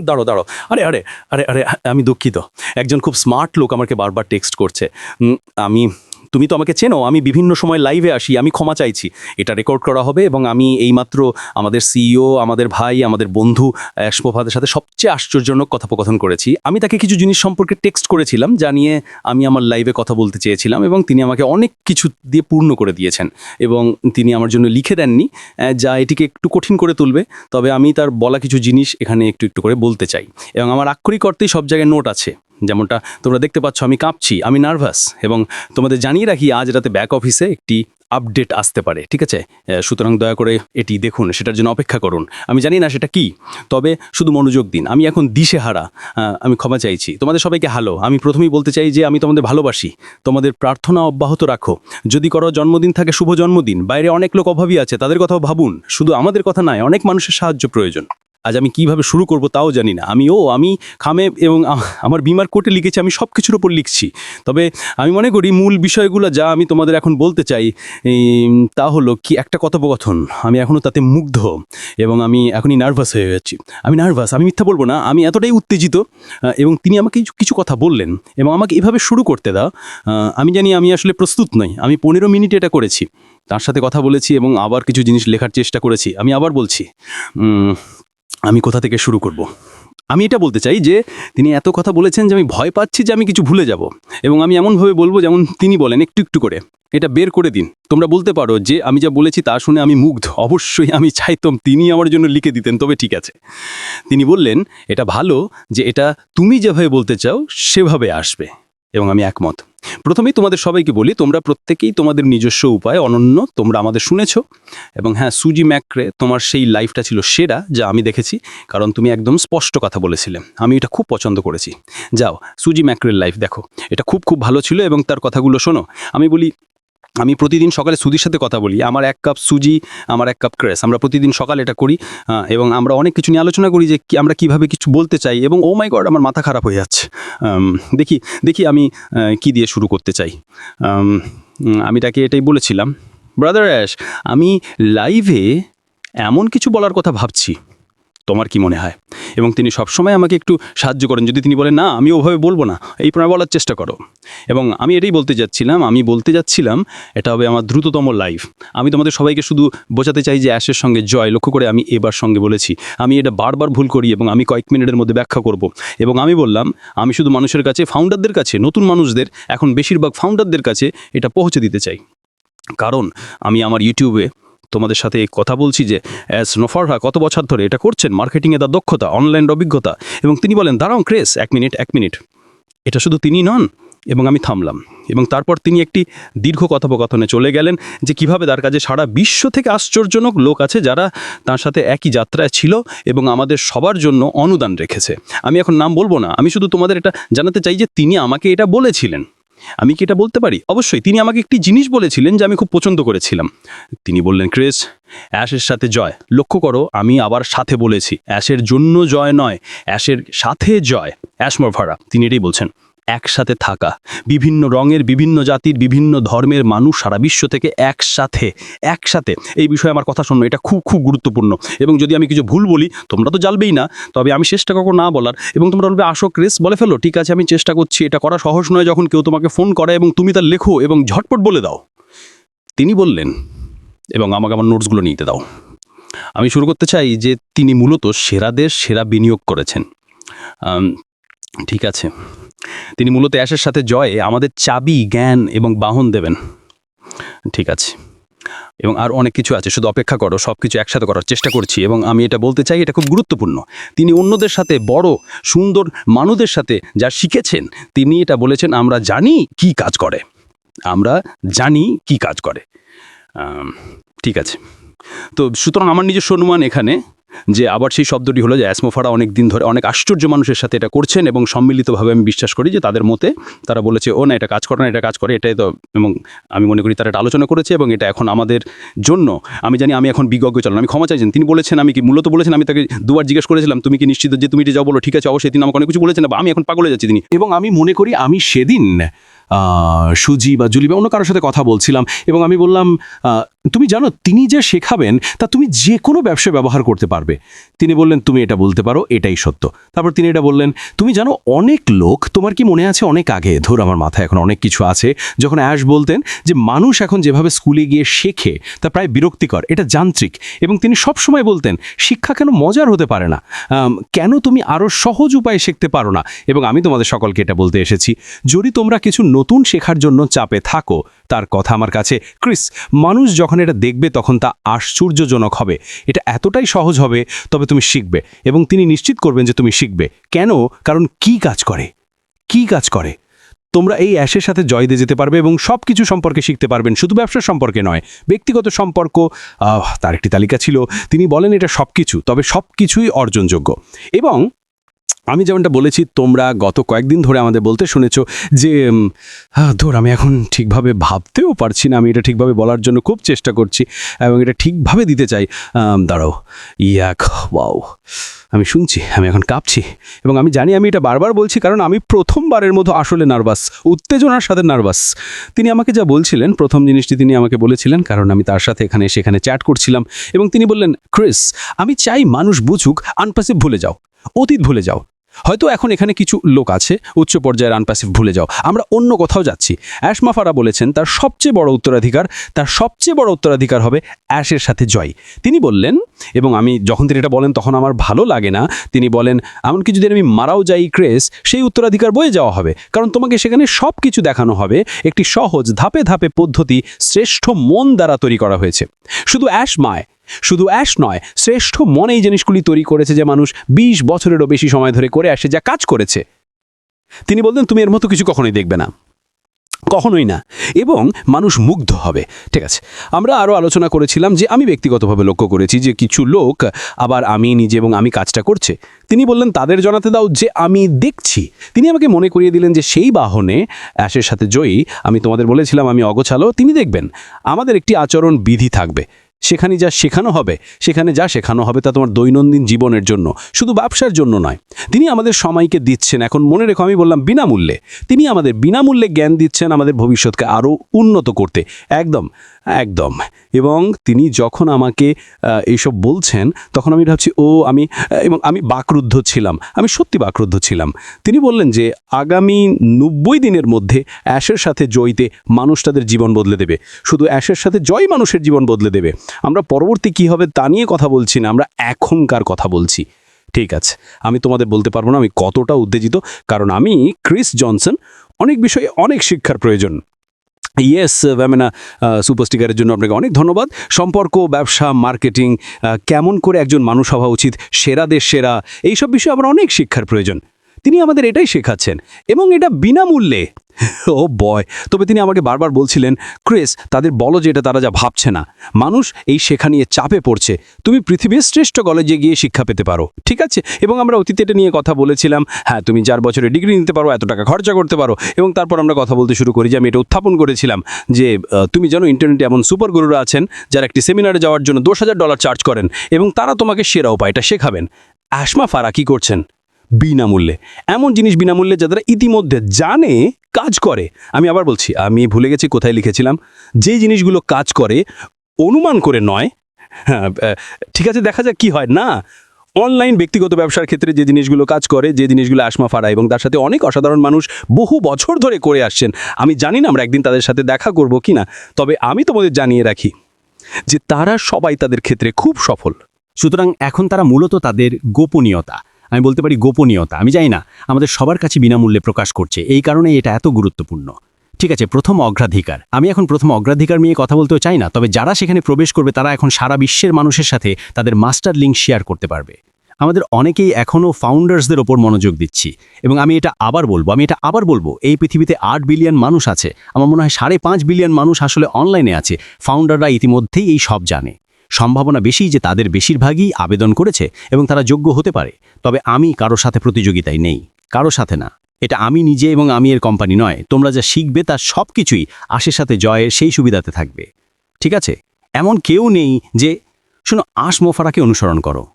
দাঁড়ো দাঁড়ো আরে আরে আরে আরে, আমি দুঃখিত। একজন খুব স্মার্ট লোক আমাকে বারবার টেক্সট করছে। আমি তুমি তো আমাকে চেনো, আমি বিভিন্ন সময় লাইভে আসি, আমি ক্ষমা চাইছি। এটা রেকর্ড করা হবে এবং আমি এইমাত্র আমাদের সিইও আমাদের ভাই, আমাদের বন্ধু অ্যাশমোফাদের সাথে সবচেয়ে আশ্চর্যজনক কথোপকথন করেছি। আমি তাকে কিছু জিনিস সম্পর্কে টেক্সট করেছিলাম জানিয়ে আমি আমার লাইভে কথা বলতে চেয়েছিলাম এবং তিনি আমাকে অনেক কিছু দিয়ে পূর্ণ করে দিয়েছেন এবং তিনি আমার জন্য লিখে দেননি যা এটিকে একটু কঠিন করে তুলবে, তবে আমি তার বলা কিছু জিনিস এখানে একটু একটু করে বলতে চাই। এবং আমার আক্ষরিক অর্থেই সব জায়গায় নোট আছে। যেমনটা তোমরা দেখতে পাচ্ছ আমি কাঁপছি আমি নার্ভাস এবং তোমাদের জানিয়ে রাখি আজ রাতে ব্যাক অফিসে একটি আপডেট আসতে পারে ঠিক আছে? সুতরাং দয়া করে এটি দেখুন সেটার জন্য অপেক্ষা করুন। আমি জানি না সেটা কি তবে শুধু মনোযোগ দিন আমি এখন দিশেহারা আহ, আমি ক্ষমা চাইছি। তোমাদের সবাইকে হ্যালো আমি প্রথমেই বলতে চাই যে আমি তোমাদের ভালোবাসি তোমাদের প্রার্থনা অব্যাহত রাখো। যদি করো জন্মদিন থাকে শুভ জন্মদিন বাইরে অনেক লোক অভাবী আছে তাদের কথাও ভাবুন শুধু আমাদের কথা নয় অনেক মানুষের সাহায্য প্রয়োজন। আজ আমি কীভাবে শুরু করব তাও জানি না। আমি, ও, আমি খামে এবং আমার বিমার কোর্টে লিখেছি, আমি সব কিছুর ওপর লিখছি। তবে আমি মনে করি মূল বিষয়গুলো যা আমি তোমাদের এখন বলতে চাই তা হলো কি একটা কথোপকথন। আমি এখনও তাতে মুগ্ধ এবং আমি এখনই নার্ভাস হয়ে যাচ্ছি। আমি নার্ভাস আমি মিথ্যা বলব না, আমি এতটাই উত্তেজিত এবং তিনি আমাকে কিছু- কথা বললেন এবং আমাকে এভাবে শুরু করতে দাও আমি জানি আমি আসলে প্রস্তুত নই। আমি পনেরো মিনিট এটা করেছি, তার সাথে কথা বলেছি এবং আবার কিছু জিনিস লেখার চেষ্টা করেছি। আমি আবার বলছি আমি কোথা থেকে শুরু করব? আমি এটা বলতে চাই যে, তিনি এত কথা বলেছেন যে আমি ভয় পাচ্ছি যে আমি কিছু ভুলে যাব এবং আমি এমনভাবে বলব যেমন তিনি বলেন, একটু একটু করে। এটা বের করে দিন। তোমরা বলতে পারো যে, আমি যা বলেছি তা শুনে আমি মুগ্ধ। অবশ্যই আমি চাইতাম তিনি আমার জন্য লিখে দিতেন, তবে ঠিক আছে। তিনি বললেন, এটা ভালো যে এটা তুমি যেভাবে বলতে চাও, সেভাবে আসবে। এবং আমি একমত। প্রথমেই তোমাদের সবাইকে বলি, তোমরা প্রত্যেকেই তোমাদের নিজস্ব উপায়, অনন্য, তোমরা আমাদের শুনেছ। এবং হ্যাঁ সুজি ম্যাক্রে, তোমার সেই লাইফটা ছিল সেরা, যা আমি দেখেছি। কারণ তুমি একদম স্পষ্ট কথা বলেছিলে। আমি এটা খুব পছন্দ করেছি। যাও, সুজি ম্যাক্রের লাইফ দেখো। এটা খুব খুব ভালো ছিল এবং তার কথাগুলো শোনো। আমি বলি আমি প্রতিদিন সকালে সুজির সাথে কথা বলি। আমার এক কাপ সুজি, আমার এক কাপ ক্রেস। আমরা প্রতিদিন সকালে এটা করি এবং আমরা অনেক কিছু নিয়ে আলোচনা করি যে আমরা কীভাবে কিছু বলতে চাই, এবং ও মাই গড আমার মাথা খারাপ হয়ে যাচ্ছে। দেখি দেখি আমি কি দিয়ে শুরু করতে চাই। আমি তাকে এটাই বলেছিলাম ব্রাদার অ্যাশ আমি লাইভে এমন কিছু বলার কথা ভাবছি তোমার কি মনে হয়? এবং তিনি সবসময় আমাকে একটু সাহায্য করেন। যদি তিনি বলেন, না, আমি ওভাবে বলব না, এই প্রণয় বলার চেষ্টা করো। এবং আমি এটাই বলতে যাচ্ছিলাম, আমি বলতে যাচ্ছিলাম, এটা হবে আমার দ্রুততম লাইফ আমি তোমাদের সবাইকে শুধু বোঝাতে চাই যে অ্যাশের সঙ্গে জয়, লক্ষ্য করে আমি এবার সঙ্গে বলেছি। আমি এটা বারবার ভুল করি এবং আমি কয়েক মিনিটের মধ্যে ব্যাখ্যা করব। এবং আমি বললাম, আমি শুধু মানুষের কাছে ফাউন্ডারদের কাছে, নতুন মানুষদের, এখন বেশিরভাগ ফাউন্ডারদের কাছে এটা পৌঁছে দিতে চাই। কারণ আমি আমার ইউটিউবে তোমাদের সাথে কথা বলছি যে অ্যাজ নোফারহা কত বছর ধরে এটা করছেন? মার্কেটিংয়ে তার দক্ষতা অনলাইন অভিজ্ঞতা। এবং তিনি বলেন, দাঁড়াও ক্রেস, এক মিনিট এক মিনিট। এটা শুধু তিনি নন, এবং আমি থামলাম। এবং তারপর তিনি একটি দীর্ঘ কথোপকথনে চলে গেলেন যে, কীভাবে তার কাছে সারা বিশ্ব থেকে আশ্চর্যজনক লোক আছে যারা তার সাথে একই যাত্রায় ছিল এবং আমাদের সবার জন্য অনুদান রেখেছে? আমি এখন নাম বলব না। আমি শুধু তোমাদের এটা জানাতে চাই যে, তিনি আমাকে এটা বলেছিলেন। আমি কি এটা বলতে পারি? অবশ্যই। তিনি আমাকে একটি জিনিস বলেছিলেন যে আমি খুব পছন্দ করেছিলাম। তিনি বললেন, ক্রেস, অ্যাশের সাথে জয়। লক্ষ্য করো, আমি আবার সাথে বলেছি। অ্যাশের জন্য জয় নয়, অ্যাশের সাথে জয়। অ্যাশমর ভাড়া তিনি এটাই বলছেন। একসাথে থাকা। বিভিন্ন রঙের, বিভিন্ন জাতির, বিভিন্ন ধর্মের মানুষ সারা বিশ্ব থেকে একসাথে একসাথে। এই বিষয়ে আমার কথা শোনো, এটা খুব খুব গুরুত্বপূর্ণ। এবং যদি আমি কিছু ভুল বলি, তোমরা তো জানবেই না, তবে আমি চেষ্টা করব না বলার। এবং তোমরা বলবে, আসো, ক্রেস, বলে ফেলো, ঠিক আছে, আমি চেষ্টা করছি। এটা করা সহজ নয় যখন কেউ তোমাকে ফোন করে এবং তুমি তার লেখো এবং ঝটপট বলে দাও। তিনি বললেন, এবং আমাকে আমার নোটসগুলো নিতে দাও। আমি শুরু করতে চাই যে তিনি মূলত সেরাদের সেরা বিনিয়োগ করেছেন। ঠিক আছে। তিনি মূলত অ্যাশের সাথে জয়ে আমাদের চাবি, জ্ঞান এবং বাহন দেবেন। ঠিক আছে। এবং আর অনেক কিছু আছে। শুধু অপেক্ষা করো সব কিছু একসাথে করার চেষ্টা করছি এবং আমি এটা বলতে চাই, এটা খুব গুরুত্বপূর্ণ। তিনি অন্যদের সাথে, বড়, সুন্দর মানুষদের সাথে যা শিখেছেন, তিনি এটা বলেছেন, আমরা জানি কি কাজ করে। আমরা জানি কি কাজ করে। ঠিক আছে। তো সুতরাং আমার নিজস্ব অনুমান এখানে। যে আবার সেই শব্দটি হলো যে অ্যাসমোফারা অনেক দিন ধরে অনেক আশ্চর্য মানুষের সাথে এটা করছেন এবং সম্মিলিতভাবে আমি বিশ্বাস করি যে তাদের মতে তারা বলেছে, ও না, এটা কাজ করে না, এটা কাজ করে। এটাই তো, এবং আমি মনে করি তারা এটা আলোচনা করেছে এবং এটা এখন আমাদের জন্য। আমি জানি আমি এখন বিজ্ঞ চলন আমি ক্ষমা চাইছেন তিনি বলেছেন, আমি কি মূলত বলেছেন, আমি তাকে দুবার জিজ্ঞেস করেছিলাম, তুমি কি নিশ্চিত যে তুমি এটা যাও? বলো, ঠিক আছে, অবশ্যই। তিনি আমাকে অনেক কিছু বলেছেন বা আমি এখন পাগলে যাচ্ছি, তিনি। এবং আমি মনে করি আমি সেদিন সুজি বা জুলি বা অন্য কারোর সাথে কথা বলছিলাম এবং আমি বললাম তুমি জানো, তিনি যে শেখাবেন, তা তুমি যে কোনো ব্যবসায় ব্যবহার করতে পারবে। তিনি বললেন, তুমি এটা বলতে পারো, এটাই সত্য। তারপর তিনি এটা বললেন, তুমি জানো, অনেক লোক, তোমার কি মনে আছে? অনেক আগে, ধর আমার মাথায় এখন অনেক কিছু আছে। যখন অ্যাশ বলতেন যে, মানুষ এখন যেভাবে স্কুলে গিয়ে শেখে, তা প্রায় বিরক্তিকর, এটা যান্ত্রিক। এবং তিনি সব সময় বলতেন, শিক্ষা কেন মজার হতে পারে না? কেন তুমি আরও সহজ উপায়ে শিখতে পারো না? এবং আমি তোমাদের সকলকে এটা বলতে এসেছি, যদি তোমরা কিছু নতুন শেখার জন্য চাপে থাকো। তার কথা আমার কাছে, ক্রিস, মানুষ যখন এটা দেখবে তখন তা আশ্চর্যজনক হবে। এটা এতটাই সহজ হবে, তবে তুমি শিখবে এবং তিনি নিশ্চিত করবেন যে তুমি শিখবে। কেন? কারণ কি কাজ করে? কি কাজ করে? তোমরা এই অ্যাশের সাথে জয় দিয়ে যেতে পারবে এবং সব কিছু সম্পর্কে শিখতে পারবেন। শুধু ব্যবসা সম্পর্কে নয়, ব্যক্তিগত সম্পর্ক তার একটি তালিকা ছিল। তিনি বলেন এটা সব কিছু তবে সব কিছুই অর্জনযোগ্য। এবং আমি যেমনটা বলেছি, তোমরা গত কয়েকদিন ধরে আমাদের বলতে শুনেছ যে ধর, আমি এখন ঠিকভাবে ভাবতেও পারছি না, আমি এটা ঠিকভাবে বলার জন্য খুব চেষ্টা করছি এবং এটা ঠিকভাবে দিতে চাই। দাঁড়াও, ইয়াক, ওয়াও, আমি শুনছি, আমি এখন কাঁপছি এবং আমি জানি আমি এটা বারবার বলছি কারণ আমি প্রথমবারের মতো আসলে নার্ভাস, উত্তেজনার সাথে নার্ভাস। তিনি আমাকে যা বলছিলেন, প্রথম জিনিসটি তিনি আমাকে বলেছিলেন, কারণ আমি তার সাথে এখানে সেখানে চ্যাট করছিলাম এবং তিনি বললেন, ক্রিস, আমি চাই মানুষ বুঝুক আনপাসিভ ভুলে যাও, অতীত ভুলে যাও। হয়তো এখন এখানে কিছু লোক আছে, উচ্চ পর্যায়ের আনপ্যাসিভ ভুলে যাও। আমরা অন্য কোথাও যাচ্ছি। অ্যাশমাফারা বলেছেন, তার সবচেয়ে বড় উত্তরাধিকার, তার সবচেয়ে বড় উত্তরাধিকার হবে অ্যাশের সাথে জয়। তিনি বললেন, এবং আমি যখন তিনি এটা বলেন, তখন আমার ভালো লাগে না, তিনি বলেন, এমনকি যদি আমি মারাও যাই ক্রেস, সেই উত্তরাধিকার বয়ে যাওয়া হবে। কারণ তোমাকে সেখানে সব কিছু দেখানো হবে। একটি সহজ, ধাপে ধাপে পদ্ধতি শ্রেষ্ঠ মন দ্বারা তৈরি করা হয়েছে। শুধু অ্যাশ মায় শুধু অ্যাশ নয়, শ্রেষ্ঠ মনে এই জিনিসগুলি তৈরি করেছে যে মানুষ ২০ বছরেরও বেশি সময় ধরে করে আসে, যা কাজ করেছে। তিনি বলতেন, তুমি এর মতো কিছু কখনোই দেখবে না। কখনোই না। এবং মানুষ মুগ্ধ হবে। ঠিক আছে। আমরা আরও আলোচনা করেছিলাম যে আমি ব্যক্তিগতভাবে লক্ষ্য করেছি যে কিছু লোক আবার আমি নিজে এবং আমি কাজটা করছে। তিনি বললেন, তাদের জানাতে দাও যে আমি দেখছি। তিনি আমাকে মনে করিয়ে দিলেন যে সেই বাহনে অ্যাশের সাথে জয়ী, আমি তোমাদের বলেছিলাম, আমি অগোছালো, তিনি দেখবেন। আমাদের একটি আচরণ বিধি থাকবে। সেখানে যা শেখানো হবে, সেখানে যা শেখানো হবে তা তোমার দৈনন্দিন জীবনের জন্য, শুধু ব্যবসার জন্য নয়। তিনি আমাদের সময়কে দিচ্ছেন, এখন মনে রেখো, আমি বললাম বিনামূল্যে। তিনি আমাদের বিনামূল্যে জ্ঞান দিচ্ছেন আমাদের ভবিষ্যৎকে আরও উন্নত করতে। একদম একদম। এবং তিনি যখন আমাকে এইসব বলছেন, তখন আমি ভাবছি, ও, আমি, এবং আমি বাকরুদ্ধ ছিলাম, আমি সত্যি বাকরুদ্ধ ছিলাম। তিনি বললেন যে, আগামী নব্বই দিনের মধ্যে অ্যাশের সাথে জয়তে মানুষ তাদের জীবন বদলে দেবে। শুধু অ্যাশের সাথে জয় মানুষের জীবন বদলে দেবে। আমরা পরবর্তী কী হবে তা নিয়ে কথা বলছি না, আমরা এখনকার কথা বলছি। ঠিক আছে, আমি তোমাদের বলতে পারব না, আমি কতটা উত্তেজিত, কারণ আমি, ক্রিস জনসন, অনেক বিষয়ে অনেক শিক্ষার প্রয়োজন। ইয়েস ভ্যামেনা সুপার স্টিকারের জন্য আপনাকে অনেক ধন্যবাদ। সম্পর্ক, ব্যবসা, মার্কেটিং কেমন করে একজন মানুষ হওয়া উচিত সেরাদের সেরা, এইসব বিষয়ে আমার অনেক শিক্ষার প্রয়োজন। তিনি আমাদের এটাই শেখাচ্ছেন এবং এটা বিনামূল্যে। ও বয়, তবে তিনি আমাকে বারবার বলছিলেন, ক্রিস, তাদের বলো যে এটা তারা যা ভাবছে না। মানুষ এই শেখা নিয়ে চাপে পড়ছে। তুমি পৃথিবীর শ্রেষ্ঠ কলেজে গিয়ে শিক্ষা পেতে পারো, ঠিক আছে? এবং আমরা অতীতে এটা নিয়ে কথা বলেছিলাম হ্যাঁ তুমি চার বছরে ডিগ্রি নিতে পারো, এত টাকা খরচা করতে পারো। এবং তারপর আমরা কথা বলতে শুরু করি যে আমি এটা উত্থাপন করেছিলাম যে তুমি জানো ইন্টারনেটে এমন সুপার গুরুরা আছেন যারা একটি সেমিনারে যাওয়ার জন্য দশ হাজার ডলার চার্জ করেন এবং তারা তোমাকে সেরা উপায়টা শেখাবেন। আসমা ফারা কি করছেন? বিনামূল্যে। এমন জিনিস বিনামূল্যে যারা ইতিমধ্যে জানে, কাজ করে। আমি আবার বলছি, আমি ভুলে গেছি কোথায় লিখেছিলাম, যে জিনিসগুলো কাজ করে, অনুমান করে নয় হ্যাঁ ঠিক আছে, দেখা যাক কি হয়। না, অনলাইন ব্যক্তিগত ব্যবসার ক্ষেত্রে যে জিনিসগুলো কাজ করে, যে জিনিসগুলো আসমা ফাড়া এবং তার সাথে অনেক অসাধারণ মানুষ বহু বছর ধরে করে আসছেন, আমি জানি না আমরা একদিন তাদের সাথে দেখা করব কি না, তবে আমি তোমাদের জানিয়ে রাখি যে তারা সবাই তাদের ক্ষেত্রে খুব সফল। সুতরাং এখন তারা মূলত তাদের গোপনীয়তা আমি বলতে পারি গোপনীয়তা, আমি জানি না, আমাদের সবার কাছে বিনামূল্যে প্রকাশ করছে, এই কারণে এটা এত গুরুত্বপূর্ণ। ঠিক আছে, প্রথম অগ্রাধিকার। আমি এখন প্রথম অগ্রাধিকার নিয়ে কথা বলতেও চাই না, তবে যারা সেখানে প্রবেশ করবে, তারা এখন সারা বিশ্বের মানুষের সাথে তাদের মাস্টার লিঙ্ক শেয়ার করতে পারবে। আমাদের অনেকেই এখনও ফাউন্ডার্সদের ওপর মনোযোগ দিচ্ছি, এবং আমি এটা আবার বলব, আমি এটা আবার বলব, এই পৃথিবীতে আট বিলিয়ন মানুষ আছে, আমার মনে হয় সাড়ে পাঁচ বিলিয়ন মানুষ আসলে অনলাইনে আছে, ফাউন্ডাররা ইতিমধ্যেই এই সব জানে। সম্ভাবনা বেশি যে তাদের বেশিরভাগই আবেদন করেছে এবং তারা যোগ্য হতে পারে। তবে আমি কারও সাথে প্রতিযোগিতায় নেই। কারও সাথে না। এটা আমি নিজে এবং আমি এর কোম্পানি নয়। তোমরা যা শিখবে তার সব কিছুই আশের সাথে জয়ের সেই সুবিধাতে থাকবে। ঠিক আছে? এমন কেউ নেই যে, শোনো, আশ মোফারাকে অনুসরণ করো।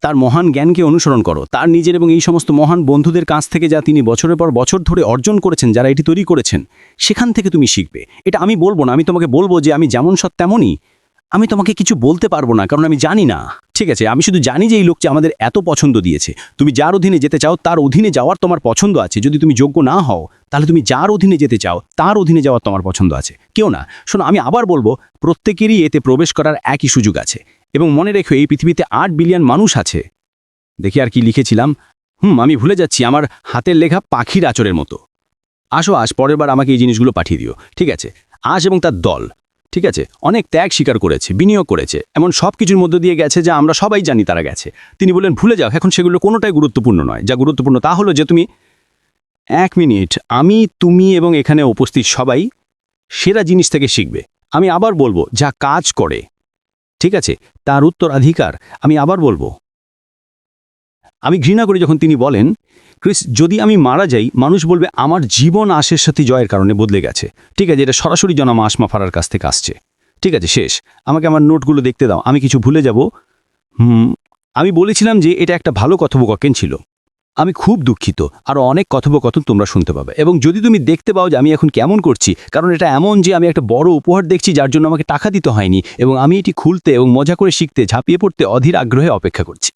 তার মহান জ্ঞানকে অনুসরণ করো। তার নিজের এবং এই সমস্ত মহান বন্ধুদের কাছ থেকে যা তিনি বছরের পর বছর ধরে অর্জন করেছেন, যারা এটি তৈরি করেছেন, সেখান থেকে তুমি শিখবে। এটা আমি বলব না। আমি তোমাকে বলব যে, আমি যেমন সৎ তেমনই আমি তোমাকে কিছু বলতে পারব না, কারণ আমি জানি না। ঠিক আছে, আমি শুধু জানি যে এই লোকটি আমাদের এত পছন্দ দিয়েছে। তুমি যার অধীনে যেতে চাও, তার অধীনে যাওয়ার তোমার পছন্দ আছে। যদি তুমি যোগ্য না হও, তাহলে তুমি যার অধীনে যেতে চাও, তার অধীনে যাওয়ার তোমার পছন্দ আছে। কেউ না। শোনো, আমি আবার বলব, প্রত্যেকেরই এতে প্রবেশ করার একই সুযোগ আছে। এবং মনে রেখো, এই পৃথিবীতে আট বিলিয়ন মানুষ আছে। দেখি আর কি লিখেছিলাম। হুম, আমি ভুলে যাচ্ছি, আমার হাতের লেখা পাখির আচরের মতো। আসো আজ পরের বার আমাকে এই জিনিসগুলো পাঠিয়ে দিও। ঠিক আছে আজ এবং তার দল। ঠিক আছে? অনেক ত্যাগ স্বীকার করেছে, বিনিয়োগ করেছে। এমন সব কিছুর মধ্য দিয়ে গেছে যা আমরা সবাই জানি তারা গেছে। তিনি বললেন, ভুলে যাও, এখন সেগুলো কোনোটাই গুরুত্বপূর্ণ নয়। যা গুরুত্বপূর্ণ তা হলো যে তুমি এক মিনিট, আমি, তুমি এবং এখানে উপস্থিত সবাই সেরা জিনিস থেকে শিখবে। আমি আবার বলব, যা কাজ করে, ঠিক আছে? তার উত্তরাধিকার, আমি আবার বলব আমি ঘৃণা করি যখন তিনি বলেন, ক্রিস, যদি আমি মারা যাই, মানুষ বলবে, আমার জীবন আশের সাথে জয়ের কারণে বদলে গেছে। ঠিক আছে, এটা সরাসরি জনাম আসমা ফারার কাছ থেকে আসছে। ঠিক আছে, শেষ। আমাকে আমার নোটগুলো দেখতে দাও। আমি কিছু ভুলে যাব। হুম, আমি বলেছিলাম যে এটা একটা ভালো কথোপকথন ছিল। আমি খুব দুঃখিত। আরও অনেক কথোপকথন তোমরা শুনতে পাবে। এবং যদি তুমি দেখতে পাও যে আমি এখন কেমন করছি, কারণ এটা এমন যে আমি একটা বড় উপহার দেখছি যার জন্য আমাকে টাকা দিতে হয়নি, এবং আমি এটি খুলতে এবং মজা করে শিখতে, ঝাঁপিয়ে পড়তে অধীর আগ্রহে অপেক্ষা করছি।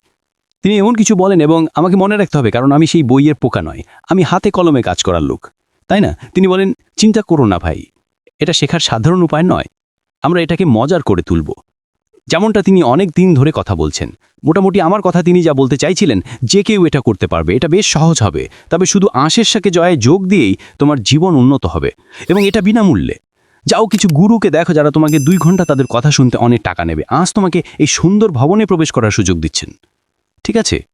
তিনি এমন কিছু বলেন এবং আমাকে মনে রাখতে হবে, কারণ আমি সেই বইয়ের পোকা নয়। আমি হাতে কলমে কাজ করার লোক। তাই না? তিনি বলেন, চিন্তা করো না ভাই, এটা শেখার সাধারণ উপায় নয়। আমরা এটাকে মজার করে তুলব। যেমনটা তিনি অনেক দিন ধরে কথা বলছেন। মোটামুটি আমার কথা তিনি যা বলতে চাইছিলেন, যে কেউ এটা করতে পারবে, এটা বেশ সহজ হবে। তবে শুধু আঁশের সাথে জয়ে যোগ দিয়েই তোমার জীবন উন্নত হবে। এবং এটা বিনামূল্যে। যাও কিছু গুরুকে দেখো যারা তোমাকে দুই ঘণ্টা তাদের কথা শুনতে অনেক টাকা নেবে। আজ তোমাকে এই সুন্দর ভবনে প্রবেশ করার সুযোগ দিচ্ছেন। ঠিক আছে?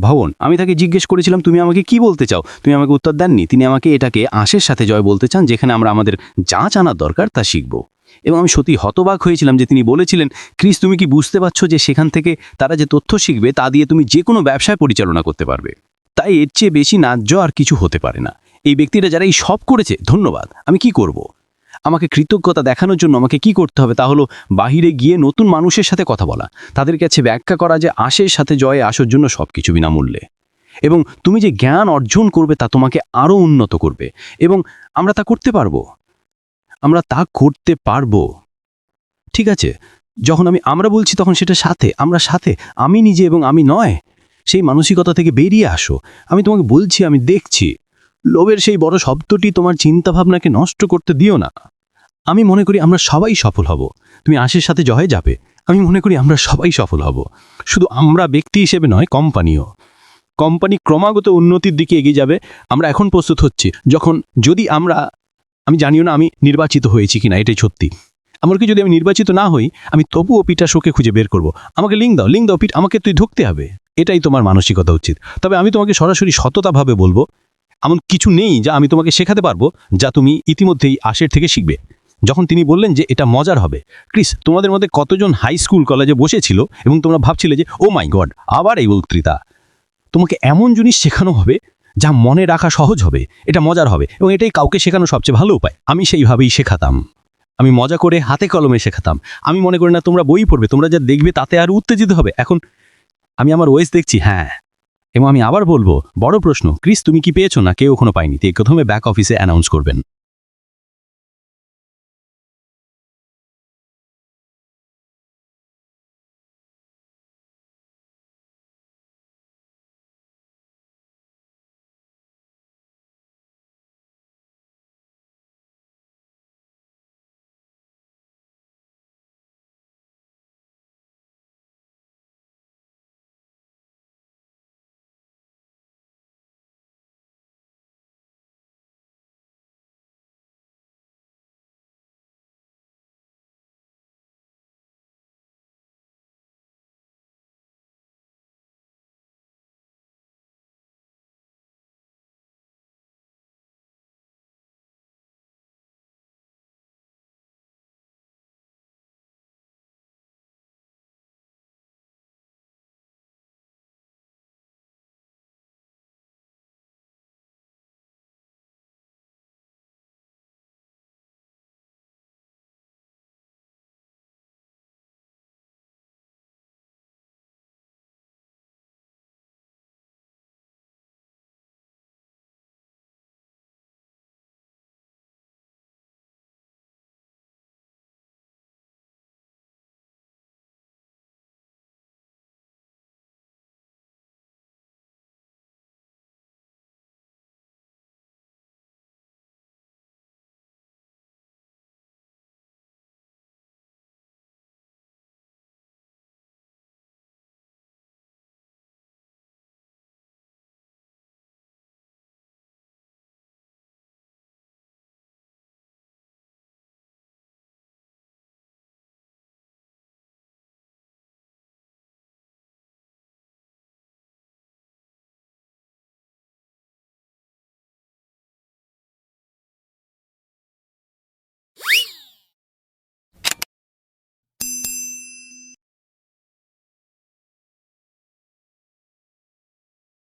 ভবন, আমি তাকে জিজ্ঞেস করেছিলাম, তুমি আমাকে কি বলতে চাও? তুমি আমাকে উত্তর দেননি। তিনি আমাকে এটাকে আঁশের সাথে জয় বলতে চান, যেখানে আমরা আমাদের যা জানার দরকার তা শিখব। এবং আমি সত্যি হতবাক হয়েছিলাম যে তিনি বলেছিলেন, ক্রিস, তুমি কি বুঝতে পারছ যে সেখান থেকে তারা যে তথ্য শিখবে, তা দিয়ে তুমি যে কোনো ব্যবসায় পরিচালনা করতে পারবে? তাই এর চেয়ে বেশি ন্যায্য আর কিছু হতে পারে না। এই ব্যক্তিরা যারা এই সব করেছে, ধন্যবাদ। আমি কি করব। আমাকে কৃতজ্ঞতা দেখানোর জন্য আমাকে কি করতে হবে তা হলো বাহিরে গিয়ে নতুন মানুষের সাথে কথা বলা। তাদের কাছে ব্যাখ্যা করা যে আশের সাথে জয়ে আসার জন্য সব কিছু বিনামূল্যে। এবং তুমি যে জ্ঞান অর্জন করবে তা তোমাকে আরও উন্নত করবে। এবং আমরা তা করতে পারব। আমরা তা করতে পারব। ঠিক আছে? যখন আমি, আমরা বলছি তখন সেটা সাথে, আমরা সাথে, আমি নিজে এবং আমি নয়। সেই মানসিকতা থেকে বেরিয়ে আসো। আমি তোমাকে বলছি, আমি দেখছি। লোভের সেই বড় শব্দটি তোমার চিন্তাভাবনাকে নষ্ট করতে দিও না। আমি মনে করি আমরা সবাই সফল হব। তুমি আশের সাথে জয়ে যাবে। আমি মনে করি আমরা সবাই সফল হব। শুধু আমরা ব্যক্তি হিসেবে নয়, কোম্পানিও। কোম্পানি ক্রমাগত উন্নতির দিকে এগিয়ে যাবে। আমরা এখন প্রস্তুত হচ্ছি। যখন যদি আমরা, আমি জানিও না আমি নির্বাচিত হয়েছি কিনা, এটাই সত্যি। এমনকি যদি আমি নির্বাচিত না হই, আমি তবুও পিটা শোকে খুঁজে বের করব। আমাকে লিঙ্ক দাও লিঙ্ক দাও পিট, আমাকে তুই ঢুকতে হবে। এটাই তোমার মানসিকতা উচিত। তবে আমি তোমাকে সরাসরি সততাভাবে বলব, এমন কিছু নেই যা আমি তোমাকে শেখাতে পারব, যা তুমি ইতিমধ্যেই আশের থেকে শিখবে। যখন তিনি বললেন যে এটা মজার হবে, ক্রিস, তোমাদের মধ্যে কতজন হাই স্কুল কলেজে বসেছিল এবং তোমরা ভাবছিলে যে ও মাই গড আবার এই বক্তৃতা। তোমাকে এমন জিনিস শেখানো হবে যা মনে রাখা সহজ হবে, এটা মজার হবে এবং এটাই কাউকে শেখানো সবচেয়ে ভালো উপায়। আমি সেইভাবেই শেখাতাম। আমি মজা করে হাতে কলমে শেখাতাম। আমি মনে করি না তোমরা বই পড়বে, তোমরা যা দেখবে তাতে আর উত্তেজিত হবে। এখন আমি আমার ওয়েস দেখছি হ্যাঁ। এবং আমি আবার বলব, বড় প্রশ্ন, ক্রিস, তুমি কি পেয়েছ না? কেউ এখনও পাইনি তে প্রথমে ব্যাক অফিসে অ্যানাউন্স করবেন।